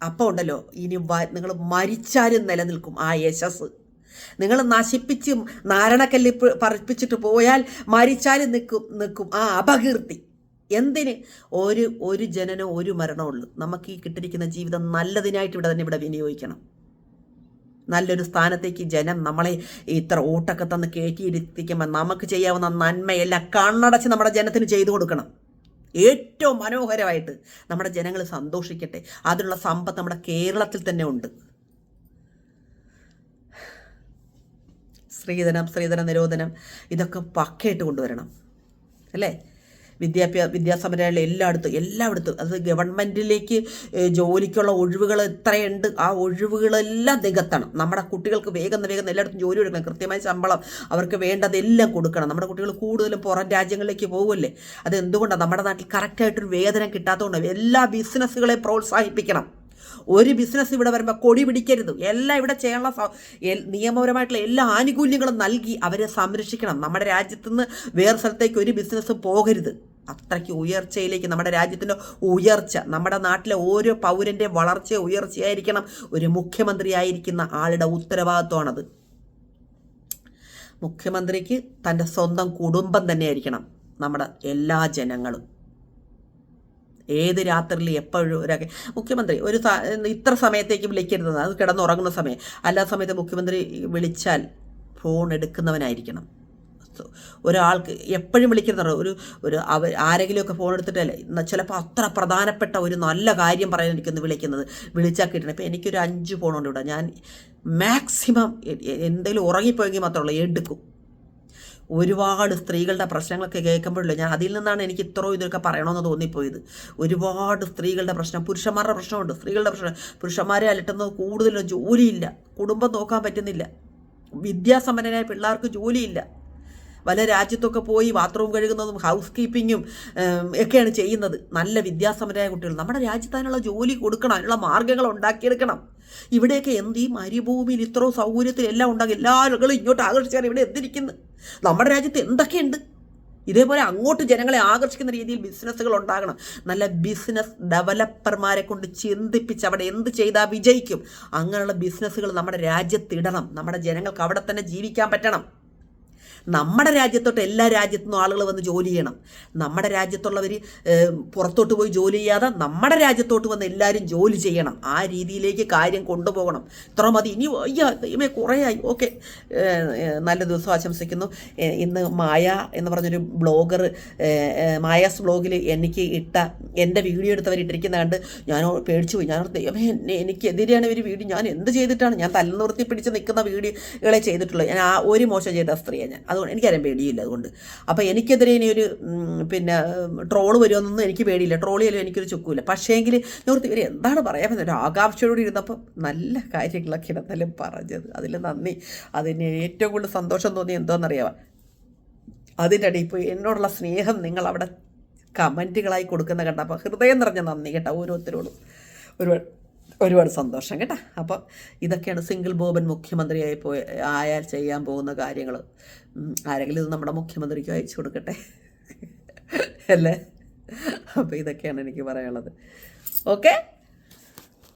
അപ്പോൾ ഉണ്ടല്ലോ ഇനി നിങ്ങൾ മരിച്ചാലും നിലനിൽക്കും ആ യശസ്. നിങ്ങൾ നശിപ്പിച്ച് നാരണക്കല്ലിൽ പറപ്പിച്ചിട്ട് പോയാൽ മരിച്ചാലും നിൽക്കും നിൽക്കും ആ അപകീർത്തി. എന്തിന്? ഒരു ഒരു ജനനോ ഒരു മരണമുള്ളൂ നമുക്ക് ഈ കിട്ടിയിരിക്കുന്ന ജീവിതം നല്ലതിനായിട്ട് ഇവിടെ തന്നെ ഇവിടെ വിനിയോഗിക്കണം. നല്ലൊരു സ്ഥാനത്തേക്ക് ജനം നമ്മളെ ഇത്ര ഓട്ടൊക്കെ തന്ന് കയറ്റിയിരുത്തിക്കുമ്പോൾ നമുക്ക് ചെയ്യാവുന്ന നന്മയെല്ലാം കണ്ണടച്ച് നമ്മുടെ ജനത്തിന് ചെയ്തു കൊടുക്കണം. ഏറ്റവും മനോഹരമായിട്ട് നമ്മുടെ ജനങ്ങൾ സന്തോഷിക്കട്ടെ. അതിനുള്ള സമ്പത്ത് നമ്മുടെ കേരളത്തിൽ തന്നെ ഉണ്ട്. സ്ത്രീധനം സ്ത്രീധന നിരോധനം ഇതൊക്കെ പക്കയായിട്ട് കൊണ്ടുവരണം. അല്ലേ? വിദ്യാഭ്യാസ വിദ്യാസമരങ്ങളിൽ എല്ലായിടത്തും എല്ലായിടത്തും അത് ഗവൺമെന്റിലേക്ക് ജോലിക്കുള്ള ഒഴിവുകൾ എത്രയുണ്ട് ആ ഒഴിവുകളെല്ലാം നികത്തണം. നമ്മുടെ കുട്ടികൾക്ക് വേഗം വേഗം എല്ലായിടത്തും ജോലി കൊടുക്കണം. കൃത്യമായ ശമ്പളം അവർക്ക് വേണ്ടതെല്ലാം കൊടുക്കണം. നമ്മുടെ കുട്ടികൾ കൂടുതലും പുറം രാജ്യങ്ങളിലേക്ക് പോകുമല്ലേ അത് എന്തുകൊണ്ടാണ് നമ്മുടെ നാട്ടിൽ കറക്റ്റായിട്ടൊരു വേതനം കിട്ടാത്തതുകൊണ്ട് എല്ലാ ബിസിനസ്സുകളെ പ്രോത്സാഹിപ്പിക്കണം. ഒരു ബിസിനസ് ഇവിടെ വരുമ്പോൾ കൊടി പിടിക്കരുത്. എല്ലാം ഇവിടെ ചെയ്യാനുള്ള നിയമപരമായിട്ടുള്ള എല്ലാ ആനുകൂല്യങ്ങളും നൽകി അവരെ സംരക്ഷിക്കണം. നമ്മുടെ രാജ്യത്ത് നിന്ന് വേറെ സ്ഥലത്തേക്ക് ഒരു ബിസിനസ് പോകരുത്. അത്രയ്ക്ക് ഉയർച്ചയിലേക്ക് നമ്മുടെ രാജ്യത്തിന്റെ ഉയർച്ച നമ്മുടെ നാട്ടിലെ ഓരോ പൗരന്റെ വളർച്ച ഉയർച്ചയായിരിക്കണം ഒരു മുഖ്യമന്ത്രിയായിരിക്കുന്ന ആളുടെ ഉത്തരവാദിത്വമാണത്. മുഖ്യമന്ത്രിക്ക് തന്റെ സ്വന്തം കുടുംബം തന്നെയായിരിക്കണം നമ്മുടെ എല്ലാ ജനങ്ങളും. ഏത് രാത്രിയിൽ എപ്പോഴും ഒരു മുഖ്യമന്ത്രി ഒരു ഇത്ര സമയത്തേക്ക് വിളിക്കരുത് അത് കിടന്നുറങ്ങുന്ന സമയം. അല്ലാത്ത സമയത്ത് മുഖ്യമന്ത്രി വിളിച്ചാൽ ഫോൺ എടുക്കുന്നവനായിരിക്കണം. ഒരാൾക്ക് എപ്പോഴും വിളിക്കുന്ന ഒരു ഒരു അവർ ആരെങ്കിലുമൊക്കെ ഫോൺ എടുത്തിട്ടല്ലേ? ചിലപ്പോൾ അത്ര പ്രധാനപ്പെട്ട ഒരു നല്ല കാര്യം പറയാൻ എനിക്കൊന്ന് വിളിക്കുന്നത്. വിളിച്ചാൽ കിട്ടണം. ഇപ്പം എനിക്കൊരു അഞ്ച് ഫോണുണ്ട് ഇവിടെ. ഞാൻ മാക്സിമം എന്തെങ്കിലും ഉറങ്ങിപ്പോയെങ്കിൽ മാത്രമേ ഉള്ളൂ എടുക്കും. ഒരുപാട് സ്ത്രീകളുടെ പ്രശ്നങ്ങളൊക്കെ കേൾക്കുമ്പോഴല്ലോ ഞാൻ അതിൽ നിന്നാണ് എനിക്ക് ഇത്രയും ഇതൊക്കെ പറയണമെന്ന് തോന്നിപ്പോയത്. ഒരുപാട് സ്ത്രീകളുടെ പ്രശ്നം പുരുഷന്മാരുടെ പ്രശ്നമുണ്ട്. സ്ത്രീകളുടെ പ്രശ്നം പുരുഷന്മാരെ അലട്ടുന്നത് കൂടുതലും ജോലിയില്ല. കുടുംബം നോക്കാൻ പറ്റുന്നില്ല. വിദ്യാസമ്പന്നരായ പിള്ളേർക്ക് ജോലിയില്ല. പല രാജ്യത്തൊക്കെ പോയി ബാത്റൂം കഴുകുന്നതും ഹൗസ് കീപ്പിങ്ങും ഒക്കെയാണ് ചെയ്യുന്നത്. നല്ല വിദ്യാസമ്പന്നരായ കുട്ടികൾ. നമ്മുടെ രാജ്യത്ത് അതിനുള്ള ജോലി കൊടുക്കണം. അതിനുള്ള മാർഗങ്ങൾ ഉണ്ടാക്കിയെടുക്കണം. ഇവിടെയൊക്കെ എന്ത് ഈ മരുഭൂമിയിൽ ഇത്രയും സൗകര്യത്തിൽ എല്ലാം ഉണ്ടാകും എല്ലാ ആളുകളും ഇങ്ങോട്ട് ആകർഷിച്ചാൽ ഇവിടെ എന്തിരിക്കുന്നു? നമ്മുടെ രാജ്യത്ത് എന്തൊക്കെയുണ്ട്? ഇതേപോലെ അങ്ങോട്ട് ജനങ്ങളെ ആകർഷിക്കുന്ന രീതിയിൽ ബിസിനസ്സുകൾ ഉണ്ടാകണം. നല്ല ബിസിനസ് ഡെവലപ്പർമാരെ കൊണ്ട് ചിന്തിപ്പിച്ച് അവിടെ എന്ത് ചെയ്താൽ വിജയിക്കും. അങ്ങനെയുള്ള ബിസിനസ്സുകൾ നമ്മുടെ രാജ്യത്തിടണം നമ്മുടെ ജനങ്ങൾക്ക് അവിടെ തന്നെ ജീവിക്കാൻ പറ്റണം. നമ്മുടെ രാജ്യത്തോട്ട് എല്ലാ രാജ്യത്തു നിന്നും ആളുകൾ വന്ന് ജോലി ചെയ്യണം. നമ്മുടെ രാജ്യത്തുള്ളവർ പുറത്തോട്ട് പോയി ജോലി ചെയ്യാതെ നമ്മുടെ രാജ്യത്തോട്ട് വന്ന് എല്ലാവരും ജോലി ചെയ്യണം. ആ രീതിയിലേക്ക് കാര്യം കൊണ്ടുപോകണം. ഇത്ര മതി. ഇനി അയ്യ ദൈവമേ കുറേയായി ഓക്കെ. നല്ല ദിവസം ആശംസിക്കുന്നു. ഇന്ന് മായ എന്ന് പറഞ്ഞൊരു ബ്ലോഗർ മായാസ് ബ്ലോഗിൽ എനിക്ക് ഇട്ട എന്റെ വീഡിയോ എടുത്തവർ ഇട്ടിരിക്കുന്ന കണ്ട് ഞാൻ പേടിച്ചു പോയി. ഞാൻ ദൈവമേ എനിക്കെതിരെയാണ് ഇവർ വീഡിയോ. ഞാൻ എന്ത് ചെയ്തിട്ടാണ്? ഞാൻ തലനിർത്തി പിടിച്ച് നിൽക്കുന്ന വീഡിയോകളെ ചെയ്തിട്ടുള്ളൂ ഞാൻ ആ ഒരു മോശം ചെയ്ത സ്ത്രീയാണ് ഞാൻ. അതുകൊണ്ട് എനിക്കറിയാൻ പേടിയില്ല അതുകൊണ്ട്. അപ്പോൾ എനിക്കെതിരെ ഇനി ഒരു പിന്നെ ട്രോൾ വരുമെന്നൊന്നും എനിക്ക് പേടിയില്ല. ട്രോൾ ചെയ്യലും എനിക്കൊരു ചുക്കൂല പക്ഷേങ്കിൽ ഓർത്ത് ഇവർ എന്താണ് പറയാൻ പറ്റുന്നത് ഒരു ആകാംക്ഷയോട് ഇരുന്നപ്പോൾ നല്ല കാര്യങ്ങളൊക്കെ ഇടന്നാലും പറഞ്ഞത്. അതിൽ നന്ദി. അതിന് ഏറ്റവും കൂടുതൽ സന്തോഷം തോന്നി എന്തോന്നറിയാം അതിന്റെ അടിയിൽ ഇപ്പോൾ എന്നോടുള്ള സ്നേഹം നിങ്ങൾ അവിടെ കമന്റുകളായി കൊടുക്കുന്ന കണ്ടപ്പോൾ ഹൃദയം നിറഞ്ഞ നന്ദി കേട്ടോ. ഓരോരുത്തരോടും ഒരുപാട് ഒരുപാട് സന്തോഷം കേട്ടോ. അപ്പോൾ ഇതൊക്കെയാണ് സിംഗിൾ ബോബൻ മുഖ്യമന്ത്രിയായി പോയി ആയാൽ ചെയ്യാൻ പോകുന്ന കാര്യങ്ങൾ. ആരെങ്കിലും ഇത് നമ്മുടെ മുഖ്യമന്ത്രിക്ക് അയച്ചു കൊടുക്കട്ടെ? അല്ലേ? അപ്പോൾ ഇതൊക്കെയാണ് എനിക്ക് പറയാനുള്ളത്. ഓക്കെ